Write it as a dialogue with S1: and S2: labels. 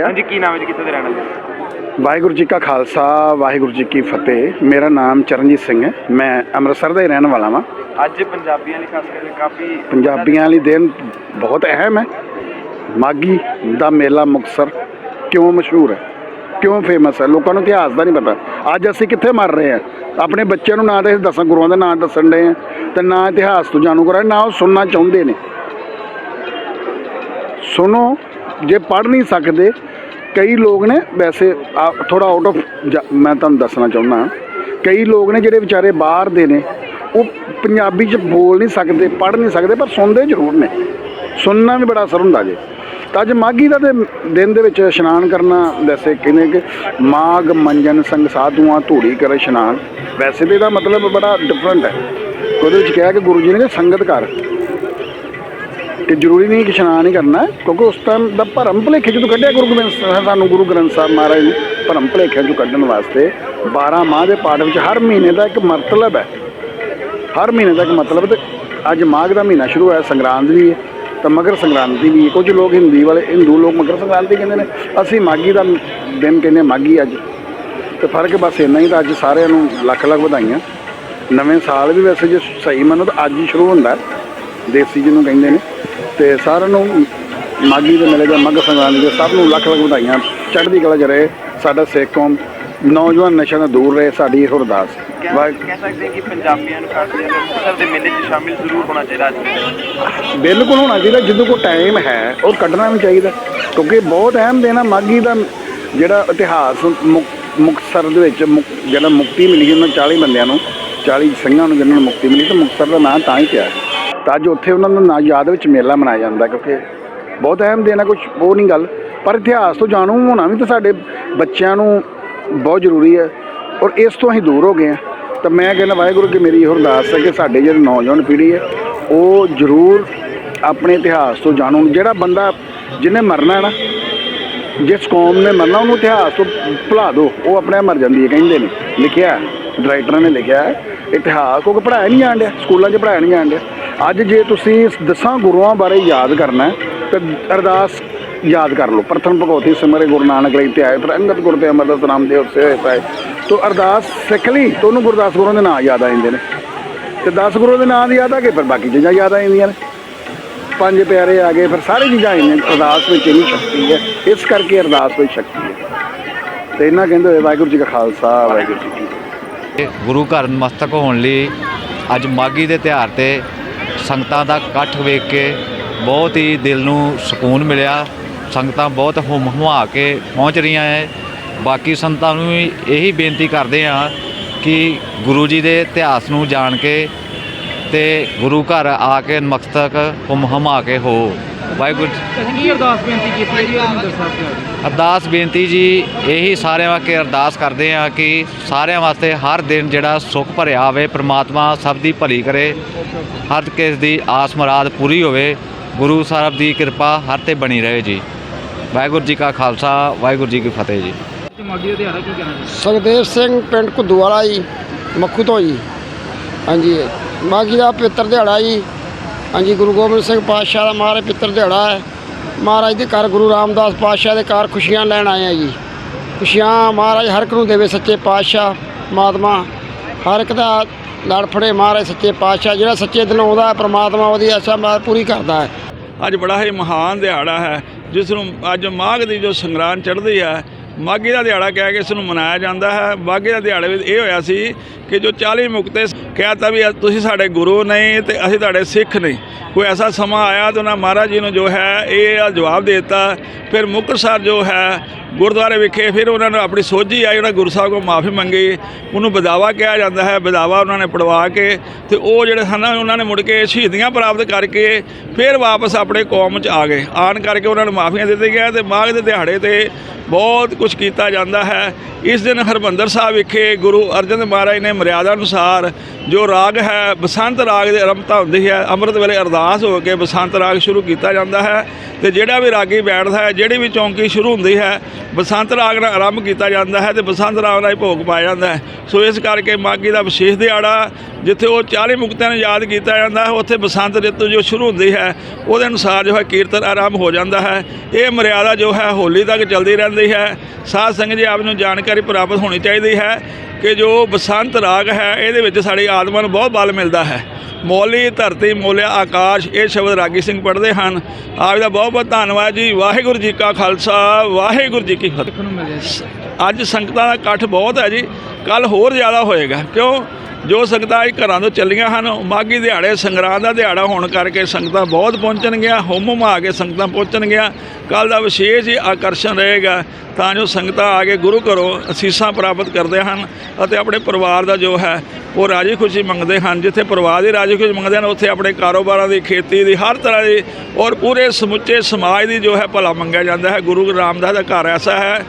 S1: ਹਾਂਜੀ ਕੀ ਨਾਮ ਹੈ ਜੀ? ਕਿੱਥੋਂ ਦੇ ਰਹਿਣ ਵਾਲੇ
S2: ਵਾਹਿਗੁਰੂ ਜੀ ਕਾ ਖਾਲਸਾ ਵਾਹਿਗੁਰੂ ਜੀ ਕੀ ਫਤਿਹ। ਮੇਰਾ ਨਾਮ ਚਰਨਜੀਤ ਸਿੰਘ ਹੈ। ਮੈਂ ਅੰਮ੍ਰਿਤਸਰ ਦਾ ਹੀ ਰਹਿਣ ਵਾਲਾ ਹਾਂ
S1: ਅੱਜ ਪੰਜਾਬੀਆਂ ਲਈ ਖਾਸ ਕਰਕੇ ਕਾਫੀ
S2: ਪੰਜਾਬੀਆਂ ਲਈ ਦਿਨ ਬਹੁਤ ਅਹਿਮ ਹੈ। ਮਾਗੀ ਦਾ ਮੇਲਾ ਮੁਕਤਸਰ ਕਿਉਂ ਮਸ਼ਹੂਰ ਹੈ? ਕਿਉਂ ਫੇਮਸ ਹੈ? ਲੋਕਾਂ ਨੂੰ ਇਤਿਹਾਸ ਦਾ ਨਹੀਂ ਪਤਾ। ਅੱਜ ਅਸੀਂ ਕਿੱਥੇ ਮਰ ਰਹੇ ਹਾਂ? ਆਪਣੇ ਬੱਚਿਆਂ ਨੂੰ ਨਾ ਤਾਂ ਅਸੀਂ ਦਸਾਂ ਗੁਰੂਆਂ ਦੇ ਨਾਂ ਦੱਸਣ ਦੇ ਆ ਤੇ ਨਾ ਇਤਿਹਾਸ ਤੋਂ ਜਾਣੂ ਕਰਾਂ ਨਾ ਉਹ ਸੁਣਨਾ ਚਾਹੁੰਦੇ ਨੇ। ਸੁਣੋ ਜੇ ਪੜ੍ਹ ਨਹੀਂ ਸਕਦੇ ਕਈ ਲੋਕ ਨੇ, ਵੈਸੇ ਥੋੜਾ ਆਊਟ ਆਫ ਮੈਂ ਤੁਹਾਨੂੰ ਦੱਸਣਾ ਚਾਹੁੰਦਾ ਕਈ ਲੋਕ ਨੇ ਜਿਹੜੇ ਵਿਚਾਰੇ ਬਾਹਰ ਦੇ ਨੇ, ਉਹ ਪੰਜਾਬੀ ਚ ਬੋਲ ਨਹੀਂ ਸਕਦੇ, ਪੜ੍ਹ ਨਹੀਂ ਸਕਦੇ, ਪਰ ਸੁਣਦੇ ਜ਼ਰੂਰ ਨੇ। ਸੁਣਨਾ ਵੀ ਬੜਾ ਅਸਰ ਹੁੰਦਾ ਜੇ। ਤਾਂ ਅੱਜ ਮਾਘੀ ਦਾ ਤੇ ਦਿਨ ਦੇ ਵਿੱਚ ਇਸ਼ਨਾਨ ਕਰਨਾ, ਵੈਸੇ ਕਹਿੰਦੇ ਕਿ ਮਾਘ, ਮੰਜਨ, ਸੰਗ ਸਾਧੂਆਂ, ਧੂੜੀ ਕਰ ਇਸ਼ਨਾਨ, ਵੈਸੇ ਤੇ ਇਹਦਾ ਮਤਲਬ ਬੜਾ ਡਿਫਰੈਂਟ ਹੈ। ਉਹਦੇ ਵਿੱਚ ਕਿਹਾ ਕਿ ਗੁਰੂ ਜੀ ਨੇ ਸੰਗਤ ਕਰ ਕਿ ਜ਼ਰੂਰੀ ਨਹੀਂ ਕਿ ਇਸ਼ਨਾਨ ਹੀ ਕਰਨਾ ਹੈ, ਕਿਉਂਕਿ ਉਸ ਟਾਈਮ ਦਾ ਭਰਮ ਭੁਲੇਖੇ ਜਦੋਂ ਕੱਢਿਆ ਗੁਰੂ ਗ੍ਰੰਥ ਸਾਹਿਬ ਸਾਨੂੰ ਗੁਰੂ ਗ੍ਰੰਥ ਸਾਹਿਬ ਮਹਾਰਾਜ ਨੇ ਭਰਮ ਭੁਲੇਖਿਆਂ ਚੋਂ ਕੱਢਣ ਵਾਸਤੇ 12 ਮਾਹ ਦੇ ਪਾਠ ਵਿੱਚ ਹਰ ਮਹੀਨੇ ਦਾ ਇੱਕ ਮਤਲਬ ਹੈ। ਹਰ ਮਹੀਨੇ ਦਾ ਇੱਕ ਮਤਲਬ ਤੇ ਅੱਜ ਮਾਘ ਦਾ ਮਹੀਨਾ ਸ਼ੁਰੂ ਹੋਇਆ ਸੰਗਰਾਂਦ ਵੀ ਹੈ ਤਾਂ ਮਗਰ ਸੰਗਰਾਂਤੀ ਵੀ ਹੈ। ਕੁਝ ਲੋਕ ਹਿੰਦੀ ਵਾਲੇ ਹਿੰਦੂ ਲੋਕ ਮਗਰ ਸੰਗਰਾਂਤੀ ਕਹਿੰਦੇ ਨੇ ਅਸੀਂ ਮਾਘੀ ਦਾ ਦਿਨ ਕਹਿੰਦੇ ਹਾਂ ਮਾਘੀ ਅੱਜ। ਤੇ ਫ਼ਰਕ ਬਸ ਇੰਨਾ ਹੀ ਤਾਂ ਅੱਜ ਸਾਰਿਆਂ ਨੂੰ ਲੱਖ ਲੱਖ ਵਧਾਈਆਂ। ਨਵੇਂ ਸਾਲ ਵੀ ਵੈਸੇ ਜੇ ਸਹੀ ਮੰਨੋ ਤਾਂ ਅੱਜ ਹੀ ਸ਼ੁਰੂ ਹੁੰਦਾ ਹੈ, ਦੇਸੀ ਜਿਹਨੂੰ ਕਹਿੰਦੇ ਨੇ। ਤੇ ਸਾਰਿਆਂ ਨੂੰ ਮਾਘੀ ਦੇ ਮੇਲੇ ਜਾਂ ਮੱਘ ਸੰਗਰਾਂਦ ਦੇ ਸਭ ਨੂੰ ਲੱਖ ਲੱਖ ਵਧਾਈਆਂ। ਚੜ੍ਹਦੀ ਕਲਾ 'ਚ ਰਹੇ। ਸਾਡਾ ਸਿੱਖ ਕੌਮ ਨੌਜਵਾਨ ਨਸ਼ਿਆਂ ਤੋਂ ਦੂਰ ਰਹੇ। ਸਾਡੀ ਇਹ ਅਰਦਾਸ।
S1: ਕਹਿ ਸਕਦੇ ਕਿ ਪੰਜਾਬੀਆਂ ਨੂੰ ਮੁਕਤਸਰ ਦੇ ਮੇਲੇ 'ਚ ਸ਼ਾਮਿਲ ਜ਼ਰੂਰ ਹੋਣਾ ਚਾਹੀਦਾ।
S2: ਬਿਲਕੁਲ ਹੋਣਾ ਚਾਹੀਦਾ। ਜਦੋਂ ਕੋਈ ਟਾਈਮ ਹੈ ਉਹ ਕੱਢਣਾ ਵੀ ਚਾਹੀਦਾ। ਕਿਉਂਕਿ ਬਹੁਤ ਅਹਿਮ ਦਿਨ ਆ। ਮਾਘੀ ਦਾ ਜਿਹੜਾ ਇਤਿਹਾਸ ਮੁਕ- ਮੁਕਤਸਰ ਦੇ ਵਿੱਚ ਜਿਹੜਾ ਮੁਕਤੀ ਮਿਲੀ ਉਹਨਾਂ 40 ਬੰਦਿਆਂ ਨੂੰ 40 ਸਿੰਘਾਂ ਨੂੰ ਜਿਹਨਾਂ ਨੂੰ ਮੁਕਤੀ ਮਿਲੀ ਤੇ ਮੁਕਤਸਰ ਦਾ ਨਾਂ ਤਾਂ ਹੀ ਪਿਆ ਹੈ। ਤਾਂ ਅੱਜ ਉੱਥੇ ਉਹਨਾਂ ਦਾ ਨਾਂ ਯਾਦ ਵਿੱਚ ਮੇਲਾ ਮਨਾਇਆ ਜਾਂਦਾ ਕਿਉਂਕਿ ਬਹੁਤ ਅਹਿਮ ਦਿਨ ਆ ਕੁਝ ਉਹ ਨਹੀਂ ਗੱਲ। ਪਰ ਇਤਿਹਾਸ ਤੋਂ ਜਾਣੂ ਹੋਣਾ ਵੀ ਤਾਂ ਸਾਡੇ ਬੱਚਿਆਂ ਨੂੰ ਬਹੁਤ ਜ਼ਰੂਰੀ ਹੈ ਔਰ ਇਸ ਤੋਂ ਅਸੀਂ ਦੂਰ ਹੋ ਗਏ ਹਾਂ ਤਾਂ ਮੈਂ ਕਹਿੰਦਾ ਵਾਹਿਗੁਰੂ ਕਿ ਮੇਰੀ ਇਹੋ ਅਰਦਾਸ ਹੈ ਕਿ ਸਾਡੇ ਜਿਹੜੇ ਨੌਜਵਾਨ ਪੀੜ੍ਹੀ ਹੈ, ਉਹ ਜ਼ਰੂਰ ਆਪਣੇ ਇਤਿਹਾਸ ਤੋਂ ਜਾਣੂ ਜਿਹੜਾ ਬੰਦਾ ਜਿਹਨੇ ਮਰਨਾ ਨਾ, ਜਿਸ ਕੌਮ ਨੇ ਮਰਨਾ, ਉਹਨੂੰ ਇਤਿਹਾਸ ਤੋਂ ਭੁਲਾ ਦਿਓ। ਉਹ ਆਪਣੇ ਮਰ ਜਾਂਦੀ ਹੈ, ਕਹਿੰਦੇ ਨੇ। ਲਿਖਿਆ ਰਾਈਟਰਾਂ ਨੇ ਲਿਖਿਆ ਹੈ, ਇਤਿਹਾਸ ਕਿਉਂਕਿ ਪੜ੍ਹਾਇਆ ਨਹੀਂ ਜਾਣ ਡਿਆ, ਸਕੂਲਾਂ 'ਚ ਪੜ੍ਹਾਇਆ ਨਹੀਂ ਜਾਣ ਡਿਆ। ਅੱਜ ਜੇ ਤੁਸੀਂ ਦਸਾਂ ਗੁਰੂਆਂ ਬਾਰੇ ਯਾਦ ਕਰਨਾ ਤਾਂ ਅਰਦਾਸ ਯਾਦ ਕਰ ਲਓ। ਪ੍ਰਥਮ ਭਗਵਤੀ ਸਿਮਰੇ ਗੁਰੂ ਨਾਨਕ ਲਈ ਤੇ ਆਏ ਫਿਰ ਅੰਗਦ ਗੁਰ ਤੇ ਅਮਰਦਾਸ ਨਾਮ ਦੇ ਉਸੇ ਹੋਏ ਤੋਂ ਅਰਦਾਸ ਸਿੱਖ ਲਈ, ਤਾਂ ਉਹਨੂੰ ਗੁਰਦਾਸ ਗੁਰੂ ਦੇ ਨਾਂ ਯਾਦ ਆ ਜਾਂਦੇ ਨੇ। ਤੇ 10 ਗੁਰੂ ਦੇ ਨਾਂ ਦੀ ਯਾਦ ਆ ਗਏ ਫਿਰ ਬਾਕੀ ਚੀਜ਼ਾਂ ਯਾਦ ਆ ਜਾਂਦੀਆਂ ਨੇ। ਪੰਜ ਪਿਆਰੇ ਆ ਗਏ, ਫਿਰ ਸਾਰੇ ਚੀਜ਼ਾਂ ਆਈਆਂ ਅਰਦਾਸ ਵਿੱਚ ਇੰਨੀ ਸ਼ਕਤੀ ਹੈ, ਇਸ ਕਰਕੇ ਅਰਦਾਸ ਵਿੱਚ ਸ਼ਕਤੀ ਹੈ। ਤੇ ਇਹਨਾਂ ਕਹਿੰਦੇ ਹੋਏ ਵਾਹਿਗੁਰੂ ਜੀ ਕਾ ਖਾਲਸਾ, ਵਾਹਿਗੁਰੂ ਜੀ ਕੀ
S3: ਗੁਰੂ ਘਰ ਨਮਸਤਕ ਹੋਣ ਲਈ ਅੱਜ ਮਾਗੀ ਦੇ ਤਿਉਹਾਰ ਤੇ ਸੰਗਤਾਂ ਦਾ ਇਕੱਠ ਵੇਖ ਕੇ ਬਹੁਤ ਹੀ ਦਿਲ ਨੂੰ ਸਕੂਨ ਮਿਲਿਆ। ਸੰਗਤਾਂ ਬਹੁਤ ਹੁਮ ਹੁਮਾ ਕੇ ਪਹੁੰਚ ਰਹੀਆਂ ਹੈ ਬਾਕੀ ਸੰਤਾਂ ਨੂੰ ਵੀ ਇਹੀ ਬੇਨਤੀ ਕਰਦੇ ਹਾਂ ਕਿ ਗੁਰੂ ਜੀ ਦੇ ਇਤਿਹਾਸ ਨੂੰ ਜਾਣ ਕੇ ਤੇ ਗੁਰੂ ਘਰ ਆ ਕੇ ਨਮਸਤਕ ਹੁਮ ਹੁਮਾ ਕੇ ਹੋ। ਵਾਹਿਗੁਰੂ
S4: ਕੀ ਅਰਦਾਸ ਬੇਨਤੀ ਕੀਤੀ ਹੈ ਜੀ? ਹਰਿੰਦਰ ਸਾਹਿਬ ਦੇ
S3: ਅਰਦਾਸ ਬੇਨਤੀ ਜੀ ਇਹੀ ਸਾਰਿਆਂ ਵਾਸਤੇ ਅਰਦਾਸ ਕਰਦੇ ਆ ਕਿ ਸਾਰਿਆਂ ਵਾਸਤੇ ਹਰ ਦਿਨ ਜਿਹੜਾ ਸੁੱਖ ਭਰਿਆ ਆਵੇ ਪ੍ਰਮਾਤਮਾ ਸਭ ਦੀ ਭਲੀ ਕਰੇ ਹਰ ਕਿਸੇ ਦੀ ਆਸ ਮੁਰਾਦ ਪੂਰੀ ਹੋਵੇ ਗੁਰੂ ਸਾਹਿਬ ਦੀ ਕਿਰਪਾ ਹਰ ਤੇ ਬਣੀ ਰਹੇ ਜੀ। ਵਾਹਿਗੁਰੂ ਜੀ ਕਾ ਖਾਲਸਾ ਵਾਹਿਗੁਰੂ ਜੀ ਕੀ ਫਤਿਹ ਜੀ।
S4: ਤੇ ਮਾਗੀ ਦਾ ਦਿਹਾੜਾ ਕੀ ਕਹਿਣਾ ਚਾਹੁੰਦੇ
S5: ਸੁਖਦੇਵ ਸਿੰਘ ਪਿੰਡ ਘੁੱਦੂਵਾਲਾ ਜੀ ਮੱਖੂ ਤੋਂ ਜੀ। ਹਾਂਜੀ ਮਾਘੀ ਦਾ ਪਵਿੱਤਰ ਦਿਹਾੜਾ ਜੀ। ਹਾਂਜੀ, ਗੁਰੂ ਗੋਬਿੰਦ ਸਿੰਘ ਪਾਤਸ਼ਾਹ ਦਾ ਮਹਾਰਾਜ ਪਿੱਤਰ ਦਿਹਾੜਾ ਹੈ। ਮਹਾਰਾਜ ਦੇ ਘਰ ਗੁਰੂ ਰਾਮਦਾਸ ਪਾਤਸ਼ਾਹ ਦੇ ਘਰ ਖੁਸ਼ੀਆਂ ਲੈਣ ਆਏ ਆ ਜੀ। ਖੁਸ਼ੀਆਂ ਮਹਾਰਾਜ ਹਰ ਇੱਕ ਨੂੰ ਦੇਵੇ ਸੱਚੇ ਪਾਤਸ਼ਾਹ ਮਾਤਮਾ ਹਰ ਇੱਕ ਦਾ ਲੜ ਫੜੇ ਮਹਾਰਾਜ ਸੱਚੇ ਪਾਤਸ਼ਾਹ, ਜਿਹੜਾ ਸੱਚੇ ਦਿਲੋਂ ਆਉਂਦਾ ਪ੍ਰਮਾਤਮਾ ਉਹਦੀ ਆਸ਼ਾ ਮਾ ਪੂਰੀ ਕਰਦਾ ਹੈ।
S6: ਅੱਜ ਬੜਾ ਹੀ ਮਹਾਨ ਦਿਹਾੜਾ ਹੈ, ਜਿਸ ਨੂੰ ਅੱਜ ਮਾਘ ਦੀ ਜੋ ਸੰਗਰਾਂਦ ਚੜ੍ਹਦੀ ਹੈ ਮਾਘੀ ਦਾ ਦਿਹਾੜਾ ਕਹਿ ਕੇ ਇਸ ਨੂੰ ਮਨਾਇਆ ਜਾਂਦਾ ਹੈ। ਮਾਘੀ ਦਾ ਦਿਹਾੜੇ ਵਿੱਚ ਇਹ ਹੋਇਆ ਸੀ ਕਿ ਜੋ 40 ਮੁਕਤੇ ਕਹਿਤਾ ਵੀ ਤੁਸੀਂ ਸਾਡੇ ਗੁਰੂ ਨਹੀਂ ਤੇ ਅਸੀਂ ਤੁਹਾਡੇ ਸਿੱਖ ਨਹੀਂ। ਕੋਈ ਐਸਾ ਸਮਾਂ ਆਇਆ ਤਾਂ ਉਹਨਾਂ ਮਹਾਰਾਜ ਜੀ ਨੂੰ ਜੋ ਹੈ ਇਹ ਜਵਾਬ ਦੇ ਦਿੱਤਾ। ਫਿਰ ਮੁਕਤਸਰ ਜੋ ਹੈ ਗੁਰਦੁਆਰੇ ਵਿਖੇ ਫਿਰ ਉਹਨਾਂ ਨੂੰ ਆਪਣੀ ਸੋਝੀ ਆਈ, ਉਹਨਾਂ ਗੁਰੂ ਸਾਹਿਬ ਕੋਲ ਮਾਫੀ ਮੰਗੀ। ਉਹਨੂੰ ਬਦਾਵਾ ਕਿਹਾ ਜਾਂਦਾ ਹੈ, ਬਦਾਵਾ ਉਹਨਾਂ ਨੇ ਪੜਵਾ ਕੇ ਤੇ ਉਹ ਜਿਹੜੇ ਹਨ ਉਹਨਾਂ ਨੇ ਮੁੜ ਕੇ ਸ਼ਹੀਦੀਆਂ ਪ੍ਰਾਪਤ ਕਰਕੇ ਫਿਰ ਵਾਪਸ ਆਪਣੇ ਕੌਮ 'ਚ ਆ ਗਏ। ਆਣ ਕਰਕੇ ਉਹਨਾਂ ਨੂੰ ਮਾਫੀਆਂ ਦਿੱਤੀਆਂ ਗਿਆ ਤੇ ਮਾਘ ਦੇ ਦਿਹਾੜੇ ਤੇ ਬਹੁਤ ਕੁਝ ਕੀਤਾ ਜਾਂਦਾ ਹੈ। ਇਸ ਦਿਨ ਹਰਮੰਦਰ ਸਾਹਿਬ ਵਿਖੇ ਗੁਰੂ ਅਰਜਨ ਮਹਾਰਾਜ ਨੇ ਮਰਿਆਦਾ ਅਨੁਸਾਰ ਜੋ ਰਾਗ ਹੈ, ਬਸੰਤ ਰਾਗ ਦੀ ਆਰੰਭਤਾ ਹੁੰਦੀ ਹੈ ਅੰਮ੍ਰਿਤ ਵੇਲੇ ਅਰਦਾਸ ਹੋ ਕੇ ਬਸੰਤ ਰਾਗ ਸ਼ੁਰੂ ਕੀਤਾ ਜਾਂਦਾ ਹੈ ਤੇ ਜਿਹੜਾ ਵੀ ਰਾਗੀ ਬੈਠਦਾ ਹੈ, ਜਿਹੜੀ ਵੀ ਚੌਂਕੀ ਸ਼ੁਰੂ ਹੁੰਦੀ ਹੈ, ਬਸੰਤ ਰਾਗ ਨਾਲ ਆਰੰਭ ਕੀਤਾ ਜਾਂਦਾ ਹੈ ਤੇ ਬਸੰਤ ਰਾਗ ਨਾਲ ਹੀ ਭੋਗ ਪਾਇਆ ਜਾਂਦਾ ਹੈ। ਸੋ ਇਸ ਕਰਕੇ ਮਾਗੀ ਦਾ ਵਿਸ਼ੇਸ਼ ਦਿਹਾੜਾ, ਜਿੱਥੇ ਉਹ 40 ਮੁਕਤਿਆਂ ਨੂੰ ਯਾਦ ਕੀਤਾ ਜਾਂਦਾ ਹੈ, ਉੱਥੇ ਬਸੰਤ ਰਿਤੂ ਜੋ ਸ਼ੁਰੂ ਹੁੰਦੀ ਹੈ, ਉਹਦੇ ਅਨੁਸਾਰ ਜੋ ਹੈ ਕੀਰਤਨ ਆਰੰਭ ਹੋ ਜਾਂਦਾ ਹੈ। ਇਹ ਮਰਿਆਦਾ ਜੋ ਹੈ, ਹੋਲੀ ਤੱਕ ਚੱਲਦੀ ਰਹਿੰਦੀ ਹੈ। ਸਾਧ ਸੰਗਤ ਜੀ ਆਪ ਨੂੰ ਜਾਣਕਾਰੀ ਪ੍ਰਾਪਤ ਹੋਣੀ ਚਾਹੀਦੀ ਹੈ। ਕਿ ਜੋ ਬਸੰਤ ਰਾਗ ਹੈ ਇਹਦੇ ਵਿੱਚ ਸਾਡੀ ਆਤਮਾ ਨੂੰ ਬਹੁਤ ਬਲ ਮਿਲਦਾ ਹੈ। ਮੌਲੀ ਧਰਤੀ ਮੋਲਿਆ ਆਕਾਸ਼ ਇਹ ਸ਼ਬਦ ਰਾਗੀ ਸਿੰਘ ਪੜ੍ਹਦੇ ਹਨ। ਆਪ ਦਾ ਬਹੁਤ ਬਹੁਤ ਧੰਨਵਾਦ ਜੀ। ਵਾਹਿਗੁਰੂ ਜੀ ਕਾ ਖਾਲਸਾ ਵਾਹਿਗੁਰੂ ਜੀ ਕੀ ਫਤਿਹ। ਅੱਜ ਸੰਗਤਾਂ ਦਾ ਇਕੱਠ ਬਹੁਤ ਹੈ ਜੀ। ਕੱਲ ਹੋਰ ਜ਼ਿਆਦਾ ਹੋਏਗਾ। ਕਿਉਂ? ਜੋ ਸੰਗਤਾਂ ਅੱਜ ਘਰਾਂ ਤੋਂ ਚੱਲੀਆਂ ਹਨ ਮਾਗੀ ਦਿਹਾੜੇ, ਸੰਗਰਾਂਦ ਦਾ ਦਿਹਾੜਾ ਹੋਣ ਕਰਕੇ ਸੰਗਤਾਂ ਬਹੁਤ ਪਹੁੰਚਣਗੀਆਂ ਹੁਮ ਆ ਕੇ ਸੰਗਤਾਂ ਪਹੁੰਚਣਗੀਆਂ ਕੱਲ ਦਾ ਵਿਸ਼ੇਸ਼ ਹੀ ਆਕਰਸ਼ਣ ਰਹੇਗਾ, ਤਾਂ ਜੋ ਸੰਗਤਾਂ ਆ ਕੇ ਗੁਰੂ ਘਰੋਂ ਅਸੀਸਾਂ ਪ੍ਰਾਪਤ ਕਰਦੇ ਹਨ ਅਤੇ ਆਪਣੇ ਪਰਿਵਾਰ ਦਾ ਜੋ ਹੈ, ਉਹ ਰਾਜੀ ਖੁਸ਼ੀ ਮੰਗਦੇ ਹਨ। ਜਿੱਥੇ ਪਰਿਵਾਰ ਦੀ ਰਾਜੀ ਖੁਸ਼ੀ ਮੰਗਦੇ ਹਨ, ਉੱਥੇ ਆਪਣੇ ਕਾਰੋਬਾਰਾਂ ਦੀ, ਖੇਤੀ ਦੀ, ਹਰ ਤਰ੍ਹਾਂ ਦੀ ਔਰ ਪੂਰੇ ਸਮੁੱਚੇ ਸਮਾਜ ਦੀ ਜੋ ਹੈ ਭਲਾ ਮੰਗਿਆ ਜਾਂਦਾ ਹੈ। ਗੁਰੂ ਰਾਮਦਾਸ ਦਾ ਘਰ ਐਸਾ ਹੈ।